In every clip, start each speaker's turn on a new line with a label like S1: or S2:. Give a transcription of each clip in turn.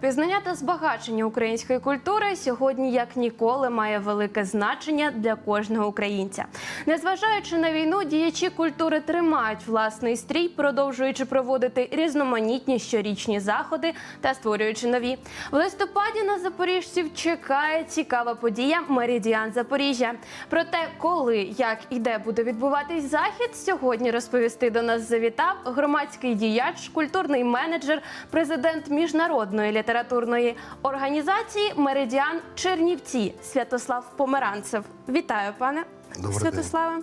S1: Пізнання та збагачення української культури сьогодні як ніколи має велике значення для кожного українця. Незважаючи на війну, діячі культури тримають власний стрій, продовжуючи проводити різноманітні щорічні заходи та створюючи нові. В листопаді на запоріжців чекає цікава подія Меридіан Запоріжжя. Про те, коли, як і де буде відбуватись захід, сьогодні розповісти до нас завітав громадський діяч, культурний менеджер, президент міжнародної літературної організації Меридіан Чернівці Святослав Померанцев. Вітаю, пане
S2: Добрий
S1: Святославе.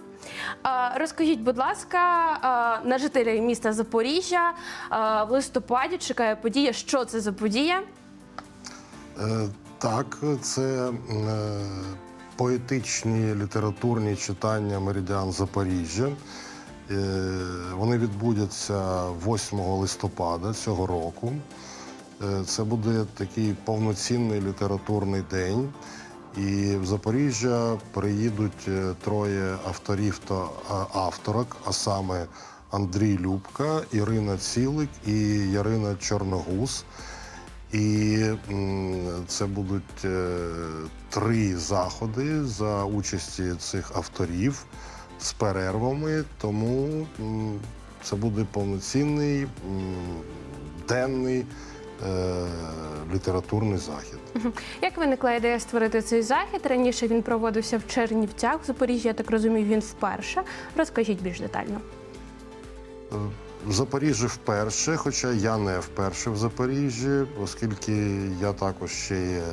S1: Розкажіть, будь ласка, на жителів міста Запоріжжя в листопаді чекає подія. Що це за подія?
S2: Е, Так, це е, поетичні літературні читання Меридіан Запоріжжя. Е, Вони відбудуться 8 листопада цього року. Е, Це буде такий повноцінний літературний день. І в Запоріжжя приїдуть е, троє авторів та авторок, а саме Андрій Любка, Ірина Цілик і Ярина Чорногуз. І це будуть е, три заходи за участі цих авторів з перервами. Тому це буде повноцінний денний е, літературний захід.
S1: Як виникла ідея створити цей захід? Раніше він проводився в Чернівцях, в Запоріжжі, я так розумію, він вперше. Розкажіть більш детально.
S2: В Запоріжжі вперше, хоча я не вперше в Запоріжжі, оскільки я також ще є е,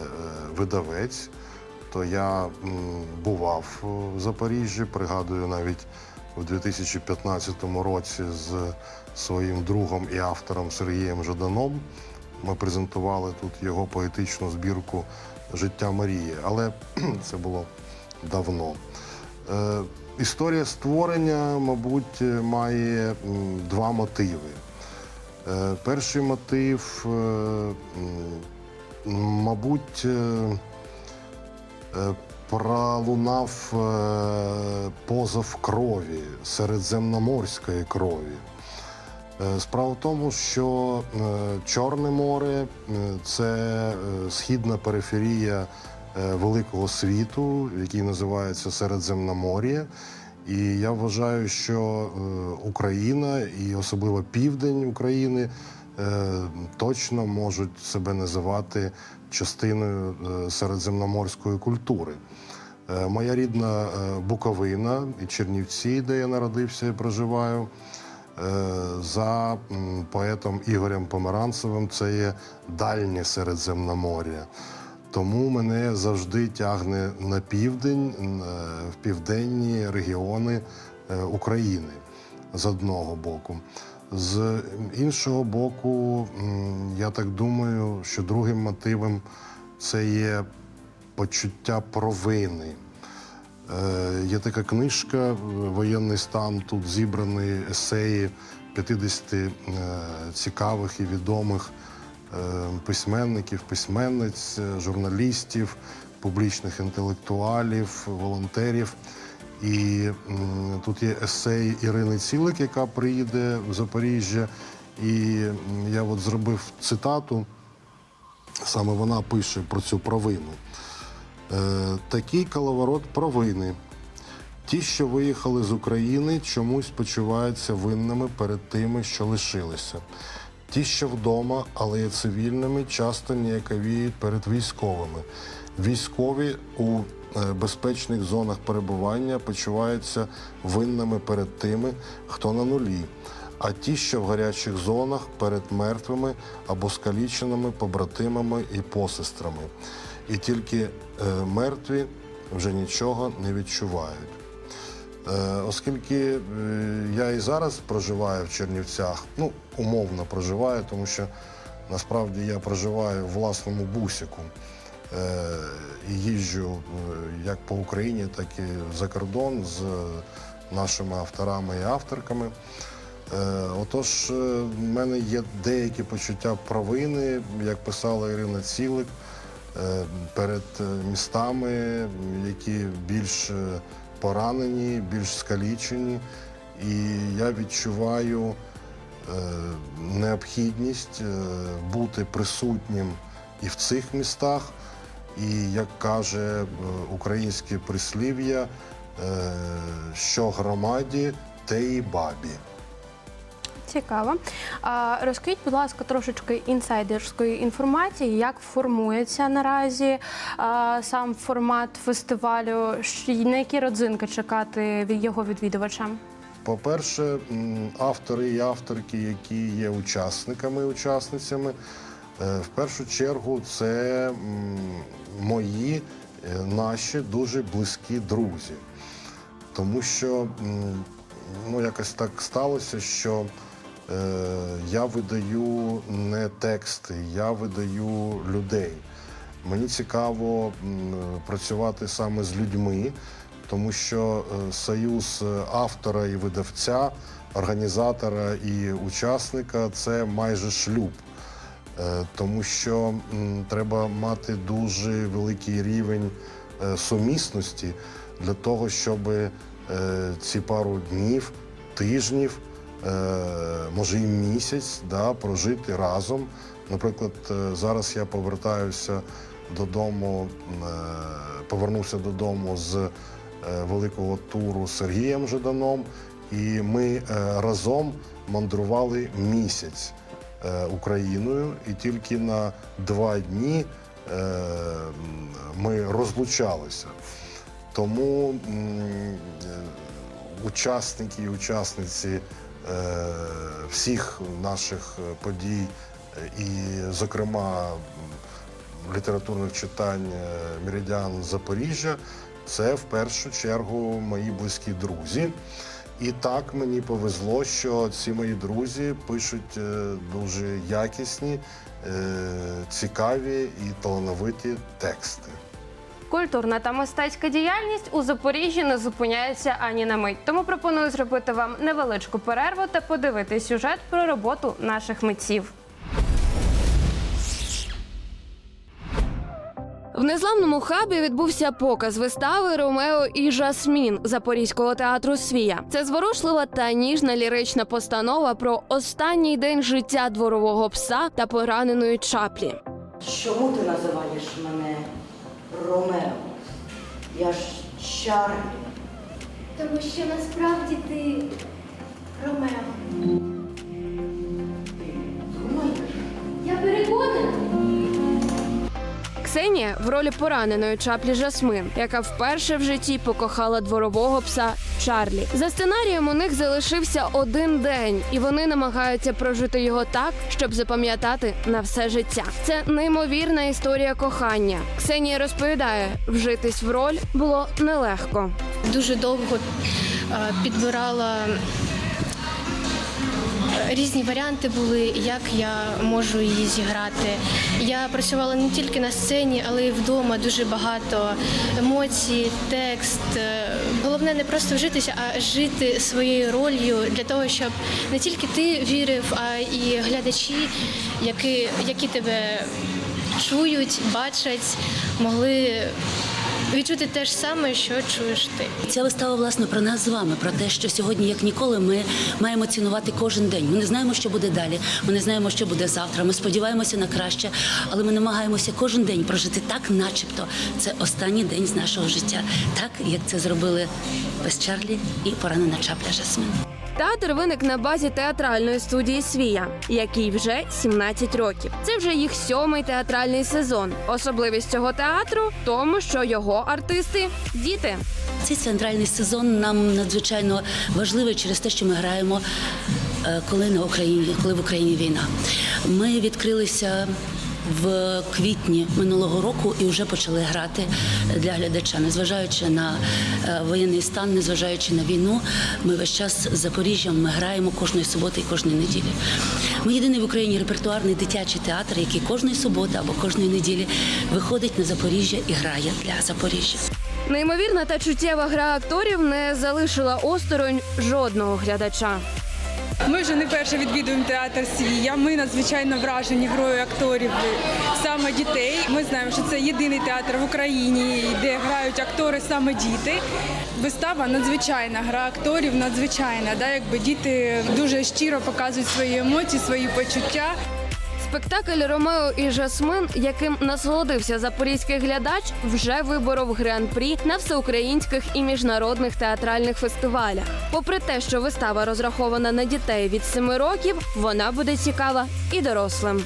S2: видавець, то я бував в Запоріжжі. Пригадую, навіть у 2015 році з своїм другом і автором Сергієм Жаданом ми презентували тут його поетичну збірку Життя Марії, але це було давно. Е, Історія створення, мабуть, має два мотиви. Е, Перший мотив, е, мабуть, е, е, пролунав е, позов крові, середземноморської крові. Е, Справа в тому, що е, Чорне море е, це східна периферія великого світу, який називається Середземномор'я. І я вважаю, що Україна і особливо південь України точно можуть себе називати частиною середземноморської культури. Моя рідна Буковина і Чернівці, де я народився і проживаю. Е, За поетом Ігорем Померанцевим це є дальнє Середземномор'я. Тому мене завжди тягне на південь, е, в південні регіони е, України з одного боку. З іншого боку, я так думаю, що другим мотивом це є почуття провини. Е, Є така книжка е, Воєнний стан. Тут зібрані есеї 50 е, цікавих і відомих письменників, письменниць, журналістів, публічних інтелектуалів, волонтерів. І тут є есей Ірини Цілик, яка приїде в Запоріжжя. І я от зробив цитату. Саме вона пише про цю провину. Е, такий коловорот провини. Ті, що виїхали з України, чомусь почуваються винними перед тими, що лишилися. Ті, що вдома, але є цивільними, часто ніяковіють перед військовими. Військові у е, безпечних зонах перебування почуваються винними перед тими, хто на нулі. А ті, що в гарячих зонах перед мертвими або скаліченими побратимами і посестрами. І тільки мертві вже нічого не відчувають. Е, Оскільки е, я і зараз проживаю в Чернівцях, ну, умовно проживаю, тому що насправді я проживаю в власному бусику. Е, І їжджу е, як по Україні, так і за кордон з нашими авторами і авторками. Е, Отож, е, в мене є деякі почуття провини, як писала Ірина Цілик, е, перед е, містами, які більш е, поранені, більш скалічені. І я відчуваю необхідність е, бути присутнім і в цих містах. І як каже українське прислів'я, що громаді, те і бабі.
S3: Цікаво. А, розкажіть, будь ласка, трошечки інсайдерської інформації, як формується наразі а, сам формат фестивалю, на які родзинки чекати від його відвідувачам?
S2: По-перше, автори і авторки, які є учасниками учасницями, е, в першу чергу це мої, е, наші дуже близькі друзі. Тому що ну, якось так сталося, що я видаю не тексти, я видаю людей. Мені цікаво працювати саме з людьми, тому що е, союз е, автора і видавця, організатора і учасника це майже шлюб. Е, Тому що треба мати дуже великий рівень е, сумісності для того, щоб е, ці пару днів, тижнів, е, може і місяць да, прожити разом. Наприклад, е, зараз я повертаюся додому, е, повернувся додому з е, великого туру з Сергієм Жаданом, і ми е, разом мандрували місяць е, Україною, і тільки на два дні е, ми розлучалися. Тому е, учасники і учасниці е, всіх наших е, подій, е, і, зокрема, літературних читань е, Меридіан Запоріжжя, це в першу чергу мої близькі друзі. І так мені повезло, що ці мої друзі пишуть е, дуже якісні, е, цікаві і талановиті тексти.
S3: Культурна та мистецька діяльність у Запоріжжі не зупиняється ані на мить. Тому пропоную зробити вам невеличку перерву та подивитись сюжет про роботу наших митців. В незламному хабі відбувся показ вистави Ромео і Жасмін Запорізького театру Свія. Це зворушлива та ніжна лірична постанова про останній день життя дворового пса та пораненої чаплі.
S4: Чому ти називаєш мене Ромео? Я ж Чарлі.
S5: Тому що насправді ти Ромео.
S4: Ти думаєш?
S5: Я переконана.
S3: Ксенія в ролі пораненої чаплі Жасмин, яка вперше в житті покохала дворового пса Чарлі. За сценарієм у них залишився один день, і вони намагаються прожити його так, щоб запам'ятати на все життя. Це неймовірна історія кохання. Ксенія розповідає, вжитись в роль було нелегко.
S6: дуже довго підбирала різні варіанти були, як я можу її зіграти. Я працювала не тільки на сцені, але й вдома дуже багато емоцій, текст. Е, Головне не просто вжитися, а жити своєю ролью для того, щоб не тільки ти вірив, а і глядачі, які, які тебе чують, бачать, могли відчути те ж саме, що чуєш ти.
S7: Ця вистава власне про нас з вами, про те, що сьогодні, як ніколи, ми маємо цінувати кожен день. Ми не знаємо, що буде далі. Ми не знаємо, що буде завтра. Ми сподіваємося на краще, але ми намагаємося кожен день прожити так, начебто це останній день з нашого життя, так як це зробили без Чарлі і поранена чапля Жасмин.
S3: Театр виник на базі театральної студії Свія, який вже 17 років. Це вже їх сьомий театральний сезон. Особливість цього театру в тому, що його артисти діти.
S7: Цей центральний сезон нам надзвичайно важливий через те, що ми граємо, е, коли на Україні, коли в Україні війна. Ми відкрилися. В квітні минулого року і вже почали грати для глядача, незважаючи на е, воєнний стан, незважаючи на війну, ми весь час з Запоріжжям ми граємо кожної суботи і кожної неділі. Ми єдиний в Україні репертуарний дитячий театр, який кожної суботи або кожної неділі виходить на Запоріжжя і грає для Запоріжжя.
S3: Неймовірна та чуттєва гра акторів не залишила осторонь жодного глядача.
S8: Ми вже не перше відвідуємо театр сія. Ми надзвичайно вражені грою акторів саме дітей. Ми знаємо, що це єдиний театр в Україні, де грають актори саме діти. Вистава надзвичайна, гра акторів надзвичайна. Да, якби діти дуже щиро показують свої емоції, свої почуття.
S3: Спектакль Ромео і Жасмин, яким насолодився запорізький глядач, вже виборов гран-прі на всеукраїнських і міжнародних театральних фестивалях. Попри те, що вистава розрахована на дітей від 7 років, вона буде цікава і дорослим.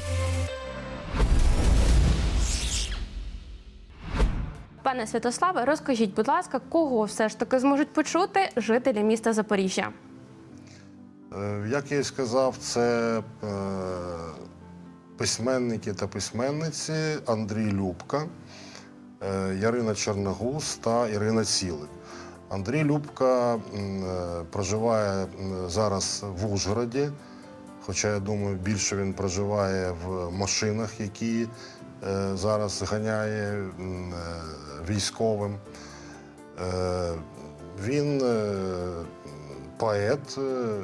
S3: Пане Святославе, розкажіть, будь ласка, кого все ж таки зможуть почути жителі міста Запоріжжя?
S2: Е, Як я і сказав, це е, письменники та письменниці Андрій Любка, е, Ярина Черногуз та Ірина Цілик. Андрій Любка е, проживає зараз в Ужгороді, хоча я думаю, більше він проживає в машинах, які е, зараз ганяє військовим. Він поет,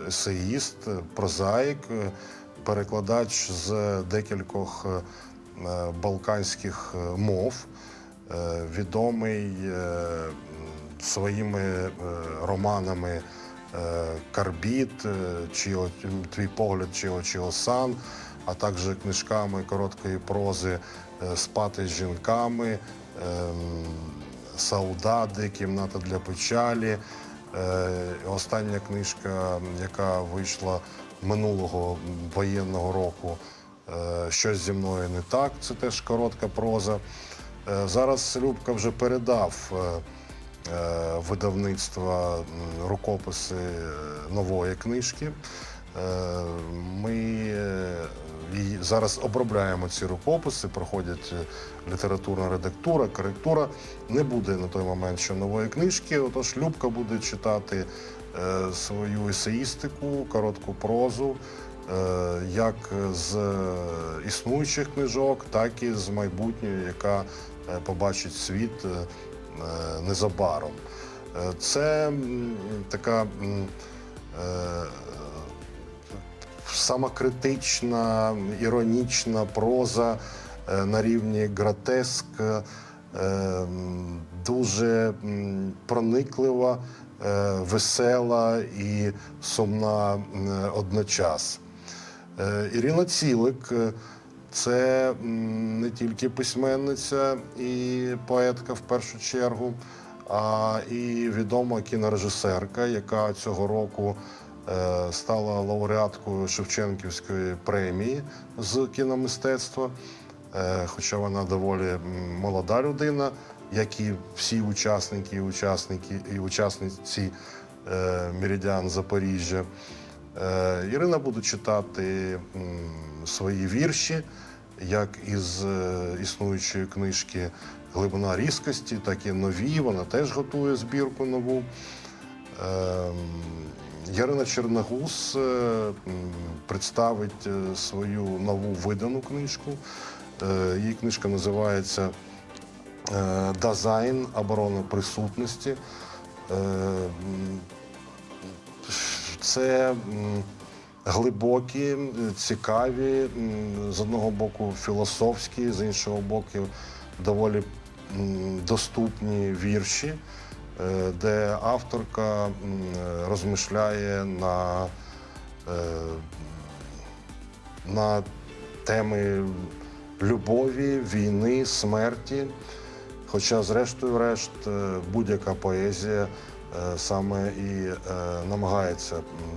S2: есеїст, прозаїк, перекладач з декількох е, е, балканських е, мов, відомий своїми романами Карбіт, чи Твій погляд чи очі осан, а також книжками короткої прози Спати з жінками. Саудади, кімната для печалі. Остання книжка, яка вийшла минулого воєнного року. е, Щось зі мною не так. Це теж коротка проза. Е, Зараз Любка вже передав е, видавництва м, рукописи нової книжки. Ми і зараз обробляємо ці рукописи, проходять літературна редактура, коректура. Не буде на той момент ще нової книжки. Отож, Любка буде читати свою есеїстику, коротку прозу, е, як з е, існуючих книжок, так і з майбутньої, яка е, побачить світ е, е, незабаром. Е, Це така е, самокритична, іронічна проза е, на рівні гротеск, е, дуже прониклива, е, весела і сумна одночас. Е, Ірина Цілик е, це не тільки письменниця і поетка в першу чергу, а і відома кінорежисерка, яка цього року е, стала лауреаткою Шевченківської премії з кіномистецтва. Е, Хоча вона доволі молода людина, як і всі учасники учасники і учасниці е, Меридіан Запоріжжя. Е, Ірина буде читати м, свої вірші, як із е, існуючої книжки Глибина різкості, так і нові. Вона теж готує збірку нову. Ем, Ярина Черногуз е, представить е, свою нову видану книжку. Е, Її книжка називається е, Дизайн оборона присутності. Е, Це глибокі, цікаві, з одного боку філософські, з іншого боку, доволі доступні вірші, е, де авторка розмишляє на, е, на теми любові, війни, смерті. Хоча, зрештою, решт, е, будь-яка поезія е, саме і е, намагається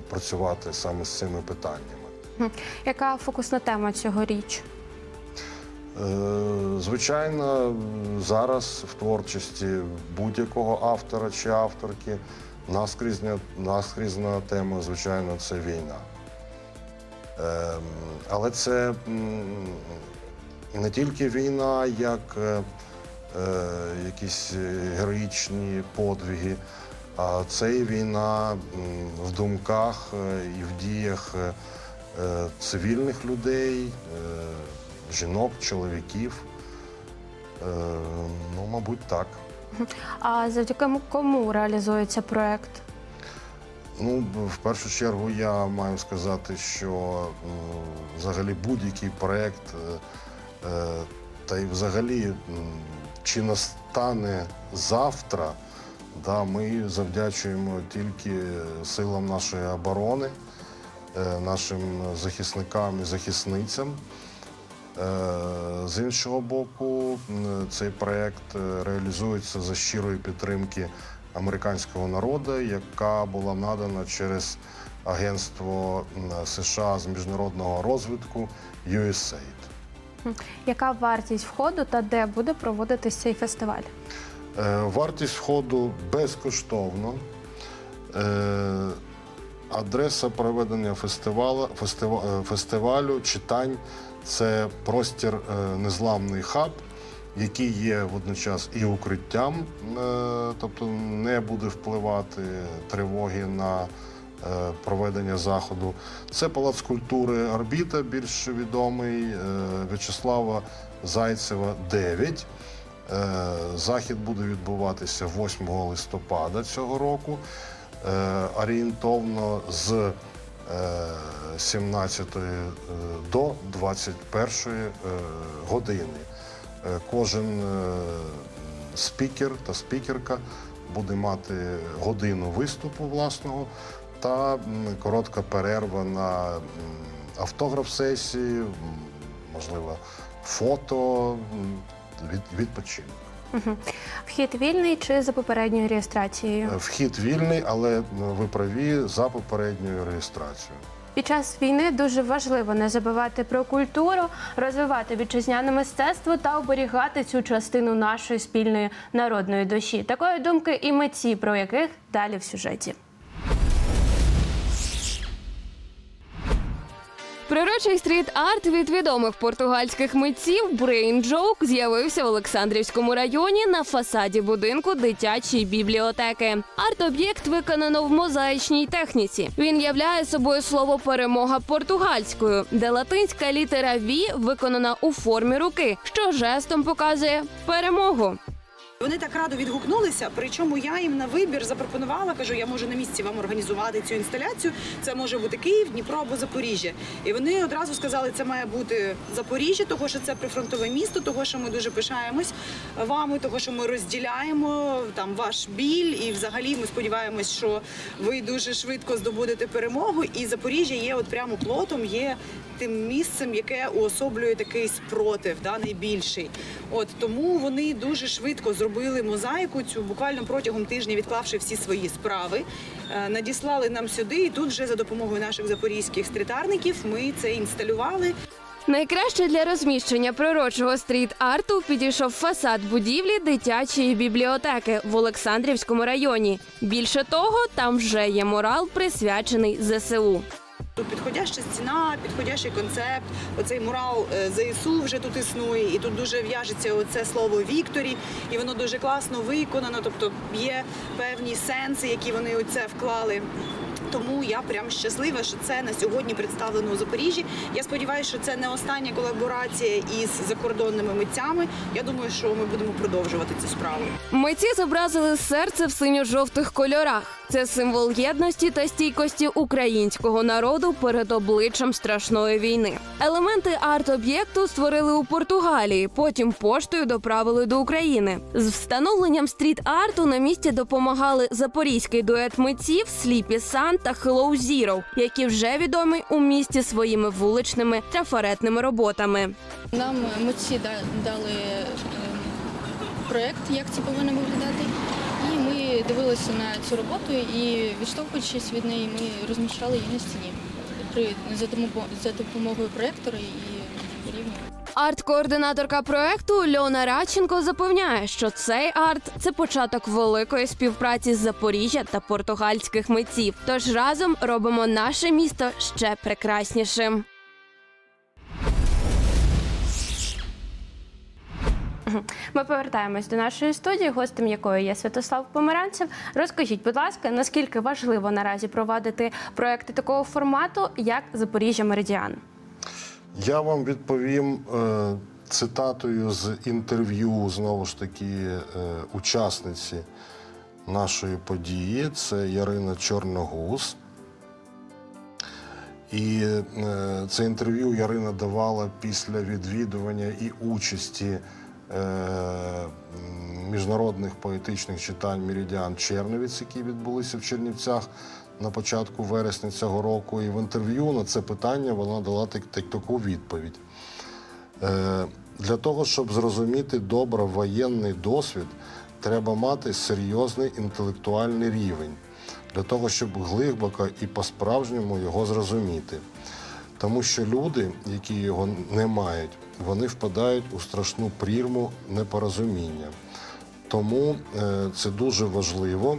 S2: працювати саме з цими питаннями.
S3: Яка фокусна тема цьогоріч?
S2: Звичайно, зараз в творчості будь-якого автора чи авторки наскрізня, наскрізна тема, звичайно, це війна. Ем, Але це не тільки війна, як якісь е, героїчні подвиги, а це війна в думках е, і в діях е, е, цивільних людей, е, жінок, чоловіків. Е, Ну, мабуть, так.
S3: А завдяки кому реалізується проект?
S2: Ну, в першу чергу я маю сказати, що взагалі будь-який проєкт, е, е, та й взагалі, чи настане завтра, да, ми завдячуємо тільки силам нашої оборони, е, нашим захисникам і захисницям. Е, З іншого боку, цей проєкт е, реалізується за щирої підтримки американського народу, яка була надана через Агентство США з міжнародного розвитку USAID.
S3: Яка вартість входу та де буде проводитись цей фестиваль?
S2: Е, Вартість входу безкоштовно. Е, Адреса проведення фестивалу, фестива- е, фестивалю читань це простір Незламний хаб, який є водночас і укриттям, тобто не буде впливати тривоги на проведення заходу. Це палац культури Орбіта, більш відомий е, В'ячеслава Зайцева 9. Е, Захід буде відбуватися 8 листопада цього року, е, орієнтовно з е, 17 до 21 е, години. Е, Кожен е, спікер та спікерка буде мати годину виступу власного та коротка перерва на автограф-сесії, можливо, фото, відпочинок.
S3: Вхід вільний чи за попередньою реєстрацією?
S2: Е, Вхід вільний, але ви праві за попередньою реєстрацією.
S3: Під час війни дуже важливо не забувати про культуру, розвивати вітчизняне мистецтво та оберігати цю частину нашої спільної народної душі. Такої думки і митці, про яких далі в сюжеті. Природчий стріт-арт від відомих португальських митців Brain Joke з'явився в Олександрівському районі на фасаді будинку дитячої бібліотеки. Арт-об'єкт виконано в мозаїчній техніці. Він являє собою слово перемога португальською, де латинська літера «ві» виконана у формі руки, що жестом показує перемогу.
S9: Вони так радо відгукнулися. Причому я їм на вибір запропонувала, кажу, я можу на місці вам організувати цю інсталяцію. Це може бути Київ, Дніпро або Запоріжжя. І вони одразу сказали, це має бути Запоріжжя, того що це прифронтове місто, того що ми дуже пишаємось вами, того що ми розділяємо там ваш біль, і взагалі ми сподіваємось, що ви дуже швидко здобудете перемогу. І Запоріжжя є от прямо плотом, є тим місцем, яке уособлює такий спротив, да, найбільший. От тому вони дуже швидко зробили мозаїку цю буквально протягом тижня, відклавши всі свої справи, е, надіслали нам сюди. І тут вже за допомогою наших запорізьких стрітарників ми це інсталювали.
S3: Найкраще для розміщення пророчого стріт-арту підійшов фасад будівлі дитячої бібліотеки в Олександрівському районі. Більше того, там вже є мурал, присвячений ЗСУ.
S9: Тут підходяща стіна, підходящий концепт. Оцей мурал е, ЗСУ вже тут існує, і тут дуже в'яжеться оце слово Вікторі, і воно дуже класно виконано. Тобто є певні сенси, які вони у це вклали. Тому я прям щаслива, що це на сьогодні представлено у Запоріжжі. Я сподіваюся, що це не остання колаборація із закордонними митцями. Я думаю, що ми будемо продовжувати цю справу.
S3: Митці зобразили серце в синьо-жовтих кольорах. Це символ єдності та стійкості українського народу перед обличчям страшної війни. Елементи арт-об'єкту створили у Португалії, потім поштою доправили до України. З встановленням стріт-арту на місці допомагали запорізький дует митців Сліпі Сан та Hello Zero, які вже відомі у місті своїми вуличними трафаретними роботами.
S6: Нам митці да- дали е, проєкт, як це повинно виглядати. І дивилися на цю роботу і відштовхуючись від неї, ми розміщали її на стіні при за допомогою, проєктора і рівня.
S3: Арт-координаторка проекту Льона Радченко запевняє, що цей арт це початок великої співпраці з Запоріжжя та португальських митців. Тож разом робимо наше місто ще прекраснішим. Ми повертаємось до нашої студії, гостем якої є Святослав Померанцев. Розкажіть, будь ласка, наскільки важливо наразі провадити проекти такого формату, як Запоріжжя Меридіан?
S2: Я вам відповім е, цитатою з інтерв'ю знову ж таки е, учасниці нашої події. Це Ярина Чорногуз. І е, це інтерв'ю Ярина давала після відвідування і участі міжнародних поетичних читань Мірідіан Черновіць, які відбулися в Чернівцях на початку вересня цього року. І в інтерв'ю на це питання вона дала так, так, таку відповідь. Е, Для того, щоб зрозуміти добре воєнний досвід, треба мати серйозний інтелектуальний рівень для того, щоб глибоко і по-справжньому його зрозуміти. Тому що люди, які його не мають, вони впадають у страшну прірму непорозуміння. Тому е, це дуже важливо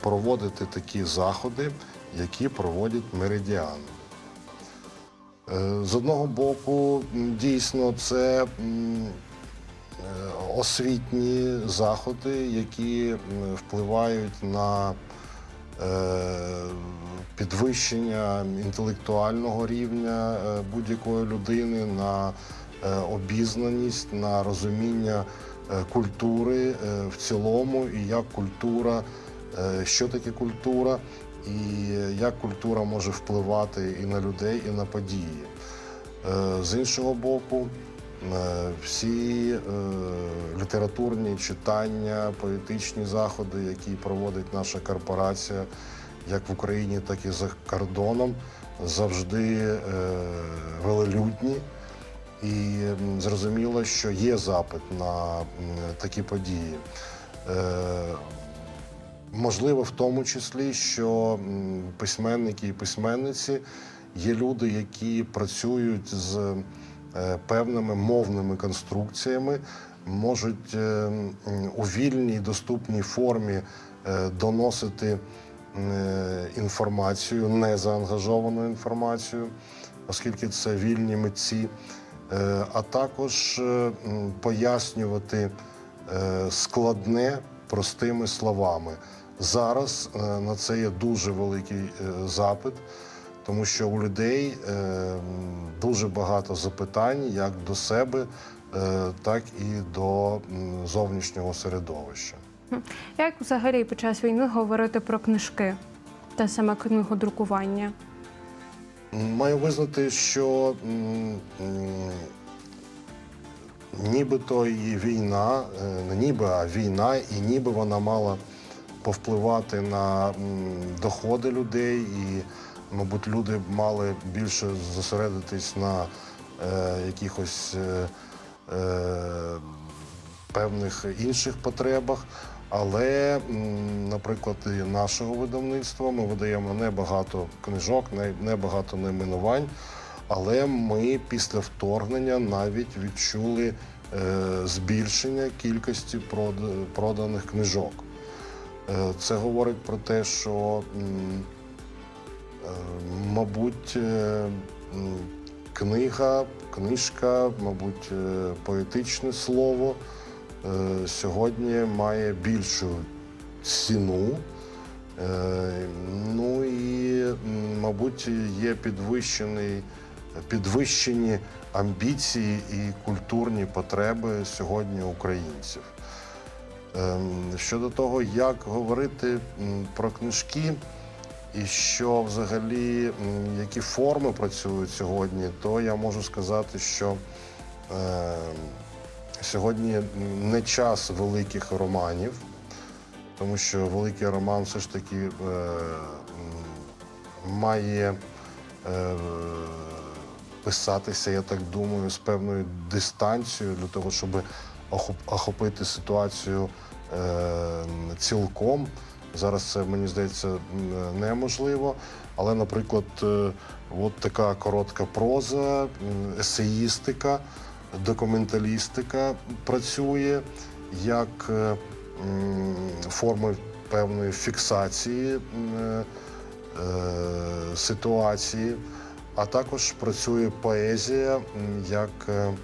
S2: проводити такі заходи, які проводять меридіани. Е, З одного боку, дійсно, це е, освітні заходи, які впливають на підвищення інтелектуального рівня будь-якої людини, на обізнаність, на розуміння е, культури е, в цілому, і як культура, е, що таке культура, і як культура може впливати і на людей, і на події. Е, З іншого боку, е, всі е, літературні читання, поетичні заходи, які проводить наша корпорація, як в Україні, так і за кордоном, завжди е, велелюдні. І зрозуміло, що є запит на такі події. Е, Можливо, в тому числі, що письменники і письменниці є люди, які працюють з е, певними мовними конструкціями, можуть е, у вільній доступній формі доносити інформацію, незаангажовану інформацію, оскільки це вільні митці, а також е, пояснювати е, складне простими словами. Зараз е, на це є дуже великий е, запит, тому що у людей е, дуже багато запитань як до себе, е, так і до зовнішнього середовища.
S3: Як взагалі під час війни говорити про книжки та саме книгодрукування?
S2: Маю визнати, що нібито і війна, е, не ніби, а війна, і ніби вона мала повпливати на доходи людей, і, мабуть, люди мали більше зосередитись на е, якихось е, е, певних інших потребах. Але, наприклад, і нашого видавництва ми видаємо небагато книжок, не- небагато найменувань. Але ми після вторгнення навіть відчули збільшення кількості проданих книжок. Е, Це говорить про те, що, е, мабуть, е, книга, книжка, мабуть, е, поетичне слово е, сьогодні має більшу ціну. Е, Ну і, мабуть, є підвищений, підвищені амбіції і культурні потреби сьогодні українців. Ем, Щодо того, як говорити про книжки і що взагалі, які форми працюють сьогодні, то я можу сказати, що е, сьогодні не час великих романів, тому що великий роман все ж таки е, має е, писатися, я так думаю, з певною дистанцією для того, щоб охопити ситуацію е, цілком. Зараз це мені здається неможливо. Але, наприклад, е, от така коротка проза, есеїстика, документалістика працює як е, форми певної фіксації ситуації, а також працює поезія як е, е,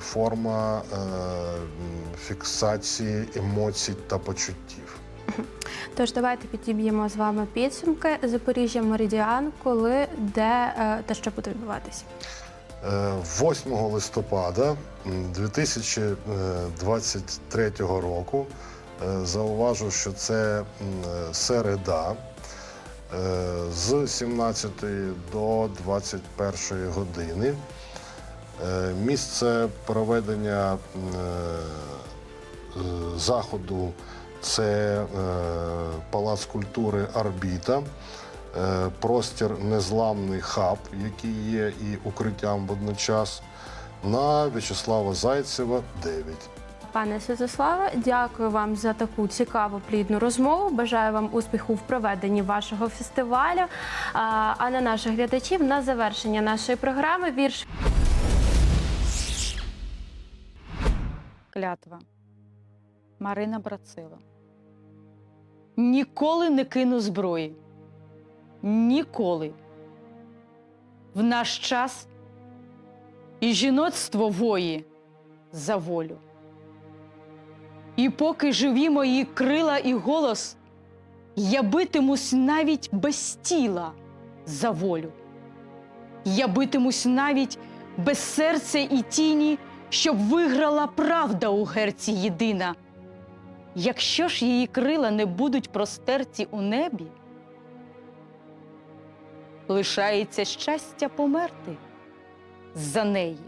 S2: форма е, фіксації емоцій та почуттів.
S3: Тож давайте підіб'ємо з вами підсумки Запоріжжя Меридіан, коли, де та що буде відбуватися.
S2: Е, 8 листопада 2023 року Зауважу, що це середа з 17 до 21 години. Е, Місце проведення е, е, заходу це е, Палац культури Арбіта, е, простір Незламний хаб, який є і укриттям водночас, на В'ячеслава Зайцева 9.
S1: Пане Святославе, дякую вам за таку цікаву плідну розмову. Бажаю вам успіху в проведенні вашого фестивалю. А, на наших глядачів на завершення нашої програми вірш
S10: Клятва. Марина Брацило. Ніколи не кину зброї. Ніколи. В наш час і жіноцтво вої за волю. І поки живі мої крила і голос, я битимусь навіть без тіла за волю. Я битимусь навіть без серця і тіні, щоб виграла правда у герці єдина. Якщо ж її крила не будуть простерті у небі, лишається щастя померти за неї.